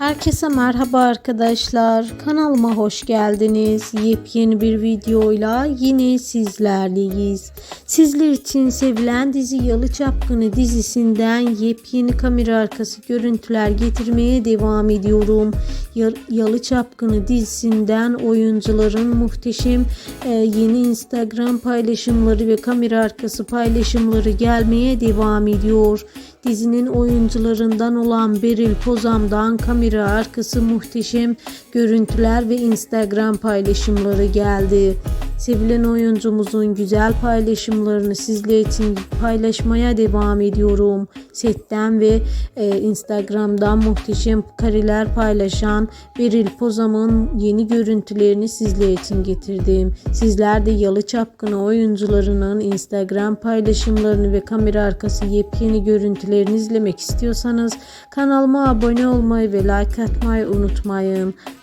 Herkese merhaba arkadaşlar. Kanalıma hoş geldiniz. Yepyeni bir videoyla yine sizlerleyiz. Sizler için sevilen dizi Yalı Çapkını dizisinden yepyeni kamera arkası görüntüler getirmeye devam ediyorum. Ya- Yalı Çapkını dizisinden oyuncuların muhteşem e, yeni Instagram paylaşımları ve kamera arkası paylaşımları gelmeye devam ediyor. Dizinin oyuncularından olan Beril Pozam'dan kamera arkası muhteşem görüntüler ve Instagram paylaşımları geldi. Sevilen oyuncumuzun güzel paylaşımlarını sizler için paylaşmaya devam ediyorum. Setten ve e, Instagram'dan muhteşem kareler paylaşan Beril Pozam'ın yeni görüntülerini sizler için getirdim. Sizler de Yalı Çapkını oyuncularının Instagram paylaşımlarını ve kamera arkası yepyeni görüntülerini izlemek istiyorsanız kanalıma abone olmayı ve like atmayı unutmayın.